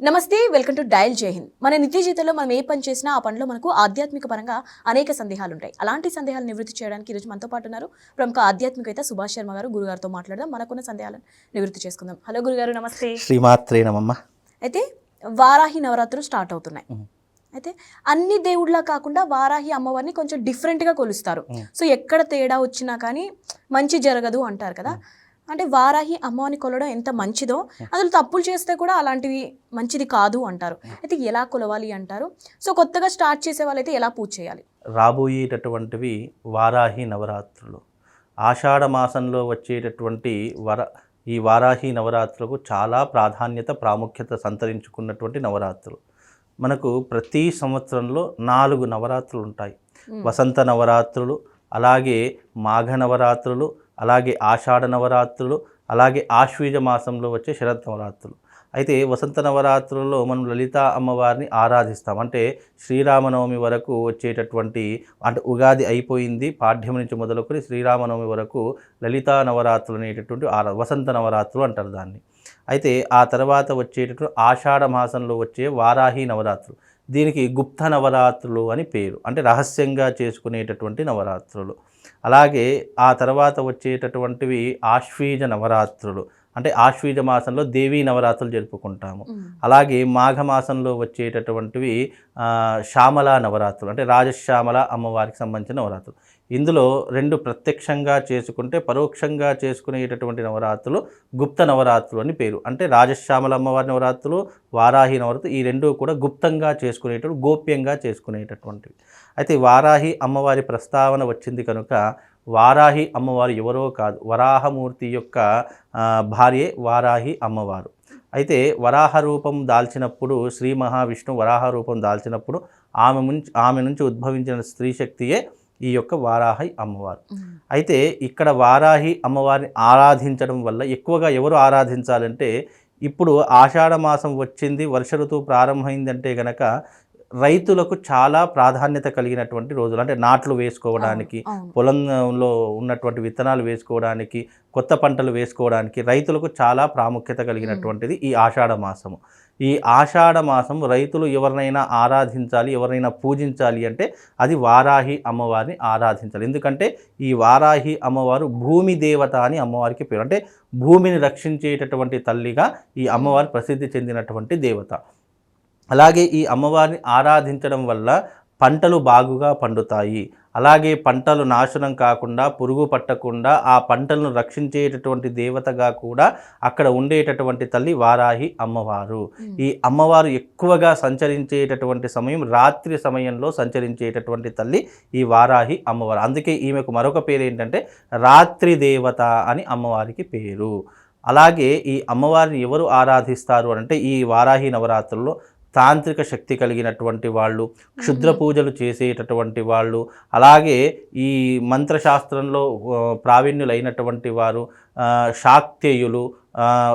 నమస్తే welcome to dial జై హింద్. మన నిత్య జీవితంలో మనం ఏ పని చేసినా ఆ పనిలో మనకు ఆధ్యాత్మిక పరంగా అనేక సందేహాలు ఉంటాయి అలాంటి సందేహాలు నివృత్తి చేయడానికి ఈరోజు మనతో పాటు ఉన్నారు ప్రముఖ ఆధ్యాత్మికవేత్త సుభాష్ శర్మ గారు. గురుగారితో మాట్లాడదాం. మనకున్న సందేహాలను నివృత్తి చేసుకుందాం. హలో గురుగారు నమస్తే. శ్రీమాత్రే నమమ్మ అయితే వారాహి నవరాత్రులు స్టార్ట్ అవుతున్నాయి. అయితే అన్ని దేవుళ్ళ కాకుండా వారాహి అమ్మవారిని కొంచెం డిఫరెంట్గా కొలుస్తారు. సో ఎక్కడ తేడా వచ్చినా కానీ మంచి జరగదు అంటారు కదా. అంటే వారాహి అమ్మవారిని కొలవడం ఎంత మంచిదో అసలు తప్పులు చేస్తే కూడా అలాంటివి మంచిది కాదు అంటారు. అయితే ఎలా కొలవాలి అంటారు? సో కొత్తగా స్టార్ట్ చేసే వాళ్ళైతే ఎలా పూజ చేయాలి? రాబోయేటటువంటివి వారాహి నవరాత్రులు. ఆషాఢ మాసంలో వచ్చేటటువంటి వర ఈ వారాహి నవరాత్రులకు చాలా ప్రాధాన్యత ప్రాముఖ్యత సంతరించుకున్నటువంటి నవరాత్రులు. మనకు ప్రతి సంవత్సరంలో నాలుగు నవరాత్రులు ఉంటాయి మ్మ్. వసంత నవరాత్రులు అలాగే మాఘ నవరాత్రులు అలాగే ఆషాఢ నవరాత్రులు అలాగే ఆశ్వీజ మాసంలో వచ్చే శరత్ నవరాత్రులు. అయితే వసంత నవరాత్రులలో మనం లలిత అమ్మవారిని ఆరాధిస్తాం. అంటే శ్రీరామనవమి వరకు వచ్చేటటువంటి అంటే ఉగాది అయిపోయింది పాఠ్యం నుంచి మొదలుకొని శ్రీరామనవమి వరకు లలితా నవరాత్రులు అనేటటువంటి ఆరా వసంత నవరాత్రులు అంటారు దాన్ని. అయితే ఆ తర్వాత వచ్చేటటువంటి ఆషాఢ మాసంలో వచ్చే వారాహి నవరాత్రులు. దీనికి గుప్త నవరాత్రులు అని పేరు. అంటే రహస్యంగా చేసుకునేటటువంటి నవరాత్రులు. అలాగే ఆ తర్వాత వచ్చేటటువంటివి ఆశ్వీజ నవరాత్రులు. అంటే ఆశ్వీజ మాసంలో దేవీ నవరాత్రులు జరుపుకుంటాము. అలాగే మాఘమాసంలో వచ్చేటటువంటివి శ్యామల నవరాత్రులు అంటే రాజశ్యామల అమ్మవారికి సంబంధించిన నవరాత్రులు. ఇందులో రెండు ప్రత్యక్షంగా చేసుకుంటే పరోక్షంగా చేసుకునేటటువంటి నవరాత్రులు గుప్త నవరాత్రులు అని పేరు. అంటే రాజశ్యామల అమ్మవారి నవరాత్రులు వారాహి నవరాత్రులు ఈ రెండు కూడా గుప్తంగా చేసుకునేటటువంటి గోప్యంగా చేసుకునేటటువంటివి. అయితే వారాహి అమ్మవారి ప్రస్తావన వచ్చింది కనుక వారాహి అమ్మవారు ఎవరో కాదు. వరాహమూర్తి యొక్క భార్యే వారాహి అమ్మవారు. అయితే వరాహ రూపం దాల్చినప్పుడు శ్రీ మహావిష్ణు వరాహ రూపం దాల్చినప్పుడు ఆమె నుంచి ఆమె నుంచి ఉద్భవించిన స్త్రీ శక్తియే ఈ యొక్క వారాహి అమ్మవారు. మ్మ్. అయితే ఇక్కడ వారాహి అమ్మవారిని ఆరాధించడం వల్ల ఎక్కువగా ఎవరు ఆరాధించాలంటే ఇప్పుడు ఆషాఢ మాసం వచ్చింది వర్ష ఋతువు ప్రారంభమైందంటే గనక రైతులకు చాలా ప్రాధాన్యత కలిగినటువంటి రోజులు. అంటే నాట్లు వేసుకోవడానికి పొలంలో ఉన్నటువంటి విత్తనాలు వేసుకోవడానికి కొత్త పంటలు వేసుకోవడానికి రైతులకు చాలా ప్రాముఖ్యత కలిగినటువంటిది ఈ ఆషాఢ మాసము. ఈ ఆషాఢ మాసం రైతులు ఎవరినైనా ఆరాధించాలి ఎవరినైనా పూజించాలి అంటే అది వారాహి అమ్మవారిని ఆరాధించాలి. ఎందుకంటే ఈ వారాహి అమ్మవారు భూమి దేవత అని అమ్మవారికి పేరు. అంటే భూమిని రక్షించేటటువంటి తల్లిగా ఈ అమ్మవారు ప్రసిద్ధి చెందినటువంటి దేవత. అలాగే ఈ అమ్మవారిని ఆరాధించడం వల్ల పంటలు బాగుగా పండుతాయి. అలాగే పంటలు నాశనం కాకుండా పురుగు పట్టకుండా ఆ పంటలను రక్షించేటటువంటి దేవతగా కూడా అక్కడ ఉండేటటువంటి తల్లి వారాహి అమ్మవారు. మ్మ్. ఈ అమ్మవారు ఎక్కువగా సంచరించేటటువంటి సమయం రాత్రి సమయంలో సంచరించేటటువంటి తల్లి ఈ వారాహి అమ్మవారు. అందుకే ఈమెకు మరొక పేరు ఏంటంటే రాత్రి దేవత అని అమ్మవారికి పేరు. అలాగే ఈ అమ్మవారిని ఎవరు ఆరాధిస్తారు అంటే ఈ వారాహి నవరాత్రుల్లో తాంత్రిక శక్తి కలిగినటువంటి వాళ్ళు క్షుద్ర పూజలు చేసేటటువంటి వాళ్ళు అలాగే ఈ మంత్రశాస్త్రంలో ప్రావీణ్యులైనటువంటి వారు శాక్తేయులు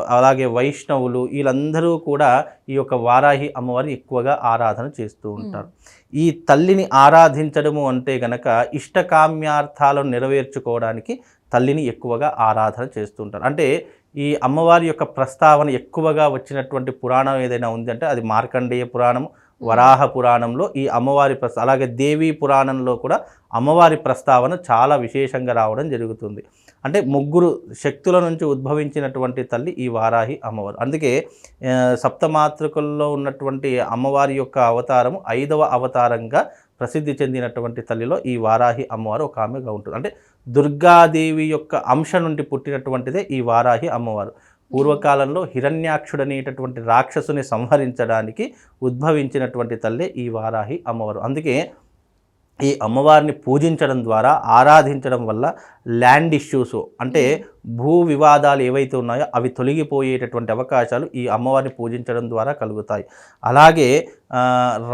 అలాగే వైష్ణవులు వీళ్ళందరూ కూడా ఈ యొక్క వారాహి అమ్మవారిని ఎక్కువగా ఆరాధన చేస్తూ ఉంటారు. ఈ తల్లిని ఆరాధించడము అంటే గనక ఇష్టకామ్యార్థాలను నెరవేర్చుకోవడానికి తల్లిని ఎక్కువగా ఆరాధన చేస్తూ ఉంటారు అంటే ఈ అమ్మవారి యొక్క ప్రస్తావన ఎక్కువగా వచ్చినటువంటి పురాణం ఏదైనా ఉంది అంటే అది మార్కండేయ పురాణం వరాహ పురాణంలో ఈ అమ్మవారి ప్రస్తా అలాగే దేవీ పురాణంలో కూడా అమ్మవారి ప్రస్తావన చాలా విశేషంగా రావడం జరుగుతుంది. అంటే ముగ్గురు శక్తుల నుంచి ఉద్భవించినటువంటి తల్లి ఈ వారాహి అమ్మవారు. అందుకే సప్తమాతృకల్లో ఉన్నటువంటి అమ్మవారి యొక్క అవతారం ఐదవ అవతారంగా ప్రసిద్ధి చెందినటువంటి తల్లిలో ఈ వారాహి అమ్మవారు ఒక ఆమెగా ఉంటుంది. అంటే దుర్గాదేవి యొక్క అంశ నుండి పుట్టినటువంటిదే ఈ వారాహి అమ్మవారు. పూర్వకాలంలో హిరణ్యాక్షుడు అనేటటువంటి రాక్షసుని సంహరించడానికి ఉద్భవించినటువంటి తల్లే ఈ వారాహి అమ్మవారు. అందుకే ఈ అమ్మవారిని పూజించడం ద్వారా ఆరాధించడం వల్ల ల్యాండ్ ఇష్యూస్ అంటే భూ వివాదాలు ఏవైతే ఉన్నాయో అవి తొలగిపోయేటటువంటి అవకాశాలు ఈ అమ్మవారిని పూజించడం ద్వారా కలుగుతాయి. అలాగే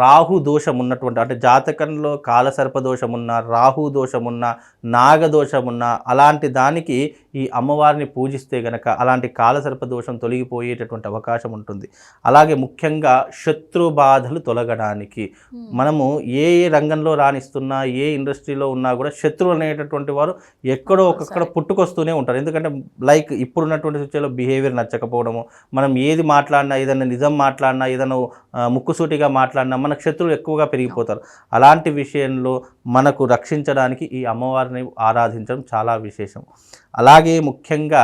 రాహు దోషం ఉన్నటువంటి అంటే జాతకంలో కాలసర్ప దోషం ఉన్న రాహు దోషం ఉన్న నాగదోషం ఉన్న అలాంటి దానికి ఈ అమ్మవారిని పూజిస్తే గనక అలాంటి కాలసర్ప దోషం తొలగిపోయేటటువంటి అవకాశం ఉంటుంది. అలాగే ముఖ్యంగా శత్రు బాధలు తొలగడానికి. మనము ఏ ఏ రంగంలో రాణిస్తున్నా ఏ ఇండస్ట్రీలో ఉన్నా కూడా శత్రువులు అనేటటువంటి వారు ఎక్కడో ఒక్కడ పుట్టుకొస్తూనే ఉంటారు. ఎందుకంటే లైక్ ఇప్పుడున్నటువంటి సిచ్యువేషన్లో బిహేవియర్ నచ్చకపోవడము మనం ఏది మాట్లాడినా ఏదైనా నిజం మాట్లాడినా ఏదైనా ముక్కుసూటిగా మాట్లాడినా మనకు శత్రువులు ఎక్కువగా పెరిగిపోతారు. అలాంటి విషయంలో మనకు రక్షించడానికి ఈ అమ్మవారిని ఆరాధించడం చాలా విశేషం. అలాగే ముఖ్యంగా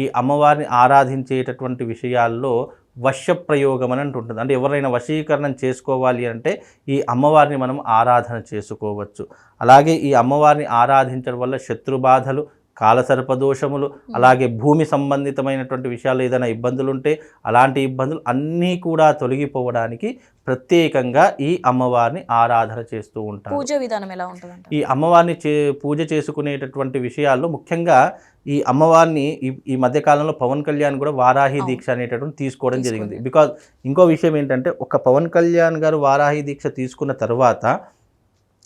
ఈ అమ్మవారిని ఆరాధించేటటువంటి విషయాల్లో వశ్య ప్రయోగం అని ఉంటుంది అంటే ఎవరైనా వశీకరణం చేసుకోవాలి అంటే ఈ అమ్మవారిని మనం ఆరాధన చేసుకోవచ్చు. అలాగే ఈ అమ్మవారిని ఆరాధించడం వల్ల శత్రుబాధలు కాలసర్ప దోషములు అలాగే భూమి సంబంధితమైనటువంటి విషయాలు ఏదైనా ఇబ్బందులు ఉంటే అలాంటి ఇబ్బందులు అన్నీ కూడా తొలగిపోవడానికి ప్రత్యేకంగా ఈ అమ్మవారిని ఆరాధన చేస్తూ ఉంటారు. పూజ విధానం ఎలా ఉంటుందంట ఈ అమ్మవారిని చే పూజ చేసుకునేటటువంటి విషయాల్లో ముఖ్యంగా ఈ అమ్మవారిని ఈ ఈ మధ్యకాలంలో పవన్ కళ్యాణ్ కూడా వారాహి. దీక్ష అనేటటువంటి తీసుకోవడం జరిగింది. బికాజ్ ఇంకో విషయం ఏంటంటే ఒక పవన్ కళ్యాణ్ గారు వారాహి దీక్ష తీసుకున్న తర్వాత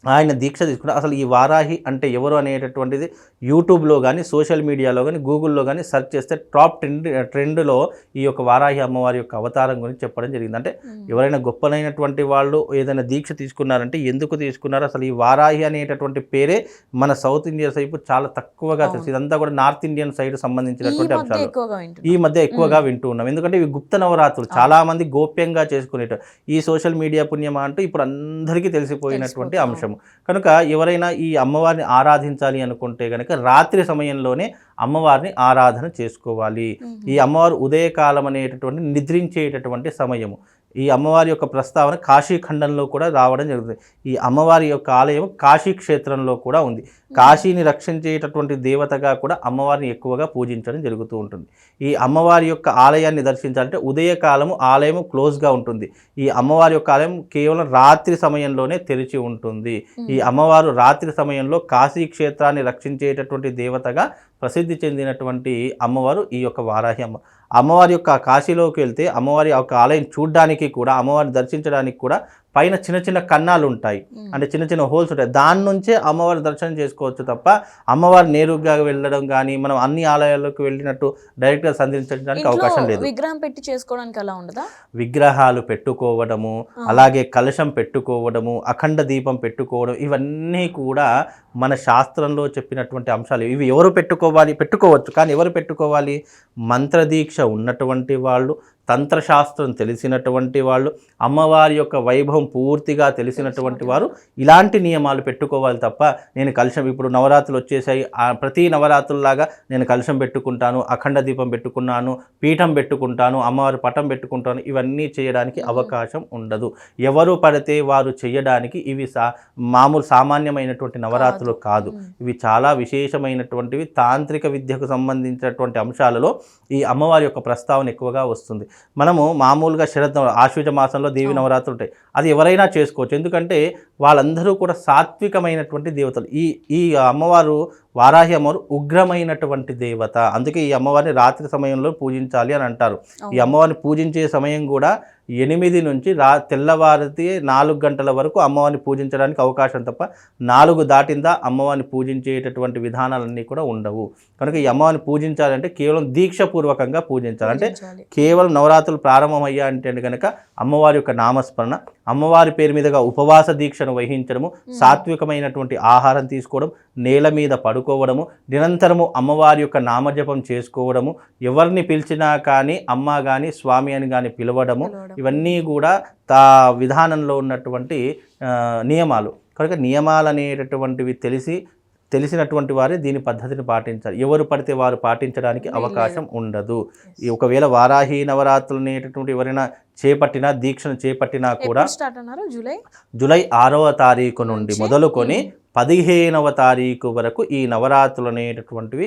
ఆయన దీక్ష తీసుకున్న అసలు ఈ వారాహి అంటే ఎవరు అనేటటువంటిది యూట్యూబ్లో కానీ సోషల్ మీడియాలో కానీ గూగుల్లో కానీ సెర్చ్ చేస్తే టాప్ ట్రెండ్ ట్రెండ్లో ఈ యొక్క వారాహి అమ్మవారి యొక్క అవతారం గురించి చెప్పడం జరిగింది. అంటే. ఎవరైనా గొప్పలైనటువంటి వాళ్ళు ఏదైనా దీక్ష తీసుకున్నారంటే ఎందుకు తీసుకున్నారు? అసలు ఈ వారాహి అనేటటువంటి పేరే మన సౌత్ ఇండియా సైపు చాలా తక్కువగా తెలుసు. ఇదంతా కూడా నార్త్ ఇండియన్ సైడ్ సంబంధించినటువంటి అంశాలు. ఈ మధ్య ఎక్కువగా వింటూ ఉన్నాం ఎందుకంటే ఇవి గుప్త నవరాత్రులు. అవును. చాలా మంది గోప్యంగా చేసుకునేట. ఈ సోషల్ మీడియా పుణ్యమా అంటూ ఇప్పుడు అందరికీ తెలిసిపోయినటువంటి తెలిసిపోతుంది, అంశము కనుక ఎవరైనా ఈ అమ్మవారిని ఆరాధించాలి అనుకుంటే కనుక రాత్రి సమయంలోనే అమ్మవారిని ఆరాధన చేసుకోవాలి. ఈ అమ్మవారు ఉదయకాలం అనేటటువంటి నిద్రించేటటువంటి సమయము. ఈ అమ్మవారి యొక్క ప్రస్తావన కాశీ ఖండంలో కూడా రావడం జరుగుతుంది. ఈ అమ్మవారి యొక్క ఆలయం కాశీ క్షేత్రంలో కూడా ఉంది. కాశీని రక్షించేటటువంటి దేవతగా కూడా అమ్మవారిని ఎక్కువగా పూజించడం జరుగుతూ ఉంటుంది. ఈ అమ్మవారి యొక్క ఆలయాన్ని దర్శించాలంటే ఉదయకాలము ఆలయం క్లోజ్గా ఉంటుంది. ఈ అమ్మవారి యొక్క ఆలయం కేవలం రాత్రి సమయంలోనే తెరిచి ఉంటుంది. ఈ అమ్మవారు రాత్రి సమయంలో కాశీ క్షేత్రాన్ని రక్షించేటటువంటి దేవతగా ప్రసిద్ధి చెందినటువంటి అమ్మవారు ఈ యొక్క వారాహి అమ్మ. అమ్మవారి యొక్క కాశీలోకి వెళ్తే అమ్మవారి యొక్క ఆలయం చూడడానికి కూడా అమ్మవారిని దర్శించడానికి కూడా పైన చిన్న చిన్న కన్నాలు ఉంటాయి. అంటే చిన్న చిన్న హోల్స్ ఉంటాయి. దాని నుంచే అమ్మవారి దర్శనం చేసుకోవచ్చు తప్ప అమ్మవారు నేరుగా వెళ్ళడం కానీ మనం అన్ని ఆలయాల్లోకి వెళ్ళినట్టు డైరెక్ట్గా సందర్శించడానికి అవకాశం లేదు. విగ్రహం పెట్టి చేసుకోవడానికి అలా ఉండదా? విగ్రహాలు పెట్టుకోవడము. అలాగే కలశం పెట్టుకోవడము అఖండ దీపం పెట్టుకోవడం ఇవన్నీ కూడా మన శాస్త్రంలో చెప్పినటువంటి అంశాలు. ఇవి ఎవరు పెట్టుకోవాలి? పెట్టుకోవచ్చు. కానీ ఎవరు పెట్టుకోవాలి? మంత్రదీక్ష ఉన్నటువంటి వాళ్ళు తంత్రశాస్త్రం తెలిసినటువంటి వాళ్ళు అమ్మవారి యొక్క వైభవం పూర్తిగా తెలిసినటువంటి వారు ఇలాంటి నియమాలు పెట్టుకోవాలి తప్ప నేను కలశం ఇప్పుడు నవరాత్రులు వచ్చేసాయి. ప్రతి నవరాత్రుల్లాగా నేను కలశం పెట్టుకుంటాను అఖండ దీపం పెట్టుకున్నాను పీఠం పెట్టుకుంటాను అమ్మవారి పటం పెట్టుకుంటాను. ఇవన్నీ చేయడానికి. అవకాశం ఉండదు. ఎవరు పడితే వారు చేయడానికి ఇవి సా మామూలు సామాన్యమైనటువంటి నవరాత్రులు కాదు. ఇవి చాలా విశేషమైనటువంటివి. తాంత్రిక విద్యకు సంబంధించినటువంటి అంశాలలో ఈ అమ్మవారి యొక్క ప్రస్తావన ఎక్కువగా వస్తుంది. మనము మామూలుగా శరత్ ఆశ్వజ మాసంలో దేవి. నవరాత్రులు ఉంటాయి అది ఎవరైనా చేసుకోవచ్చు. ఎందుకంటే వాళ్ళందరూ కూడా సాత్వికమైనటువంటి దేవతలు. ఈ ఈ అమ్మవారు వారాహి అమ్మవారు ఉగ్రమైనటువంటి దేవత. అందుకే ఈ అమ్మవారిని రాత్రి సమయంలో పూజించాలి అని అంటారు. ఈ. అమ్మవారిని పూజించే సమయం కూడా ఎనిమిది నుంచి రా తెల్లవారితే నాలుగు గంటల వరకు అమ్మవారిని పూజించడానికి అవకాశం తప్ప నాలుగు దాటిందా అమ్మవారిని పూజించేటటువంటి విధానాలన్నీ కూడా ఉండవు కనుక ఈ అమ్మవారిని పూజించాలంటే కేవలం దీక్షపూర్వకంగా పూజించాలి అంటే. కేవలం నవరాత్రులు ప్రారంభమయ్యా అంటే కనుక అమ్మవారి యొక్క నామస్మరణ అమ్మవారి పేరు మీదుగా ఉపవాస దీక్షను వహించడము సాత్వికమైనటువంటి ఆహారం తీసుకోవడం నేల మీద పడుకోవడము నిరంతరము అమ్మవారి యొక్క నామజపం చేసుకోవడము ఎవరిని పిలిచినా కానీ అమ్మ కానీ స్వామి అని కానీ పిలవడము పిలవడం. ఇవన్నీ కూడా తా విధానంలో ఉన్నటువంటి నియమాలు. కనుక నియమాలు అనేటటువంటివి తెలిసి తెలిసినటువంటి వారే దీని పద్ధతిని పాటించాలి. ఎవరు పడితే వారు పాటించడానికి. అవకాశం ఉండదు. ఒకవేళ వారాహి నవరాత్రులు అనేటటువంటి ఎవరైనా చేపట్టినా దీక్షను చేపట్టినా కూడా ఎప్పుడు స్టార్ట్ అన్నారు? జూలై? జూలై ఆరవ తారీఖు నుండి మొదలుకొని. పదిహేనవ తారీఖు వరకు ఈ నవరాత్రులు అనేటటువంటివి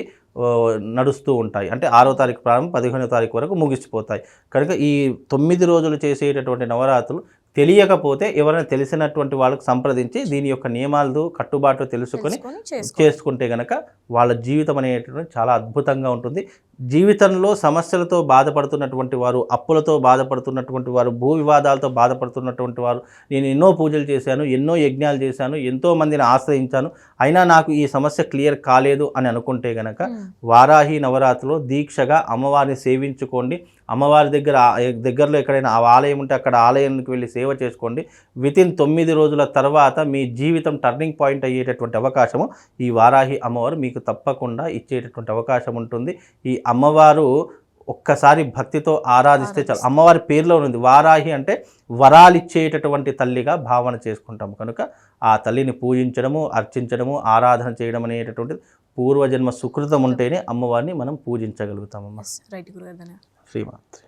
నడుస్తూ ఉంటాయి. అంటే ఆరో తారీఖు ప్రారంభం పదిహేనవ తారీఖు వరకు ముగిసిపోతాయి. కనుక ఈ తొమ్మిది రోజులు చేసేటటువంటి నవరాత్రులు తెలియకపోతే ఎవరైనా తెలిసినటువంటి వాళ్ళకు సంప్రదించి దీని యొక్క నియమాలు కట్టుబాట్లు తెలుసుకొని తెలుసుకొని చేసుకో చేసుకుంటే గనక వాళ్ళ జీవితం అనేటటువంటి చాలా అద్భుతంగా ఉంటుంది. జీవితంలో సమస్యలతో బాధపడుతున్నటువంటి వారు అప్పులతో బాధపడుతున్నటువంటి వారు భూ వివాదాలతో బాధపడుతున్నటువంటి వారు నేను ఎన్నో పూజలు చేశాను ఎన్నో యజ్ఞాలు చేశాను ఎంతో మందిని ఆశ్రయించాను. అయినా నాకు ఈ సమస్య క్లియర్ కాలేదు అని అనుకుంటే గనక వారాహి నవరాత్రిలో దీక్షగా అమ్మవారిని సేవించుకోండి. అమ్మవారి దగ్గర దగ్గరలో ఎక్కడైనా ఆ ఆలయం ఉంటే అక్కడ ఆలయానికి వెళ్ళి సేవ చేసుకోండి. వితిన్ తొమ్మిది రోజుల తర్వాత మీ జీవితం టర్నింగ్ పాయింట్ అయ్యేటటువంటి అవకాశము ఈ వారాహి అమ్మవారు మీకు తప్పకుండా ఇచ్చేటటువంటి అవకాశం ఉంటుంది. ఈ అమ్మవారు ఒక్కసారి భక్తితో ఆరాధిస్తే చాలు. అమ్మవారి పేరులో ఉంది. వారాహి అంటే వరాలిచ్చేటటువంటి తల్లిగా భావన చేసుకుంటాము. కనుక ఆ తల్లిని పూజించడము అర్చించడము ఆరాధన చేయడం అనేటటువంటిది పూర్వజన్మ సుకృతం ఉంటేనే అమ్మవారిని మనం పూజించగలుగుతామమ్మ. రైట్ గురుగారు ధన్యవాదాలు. శ్రీమాత్రి.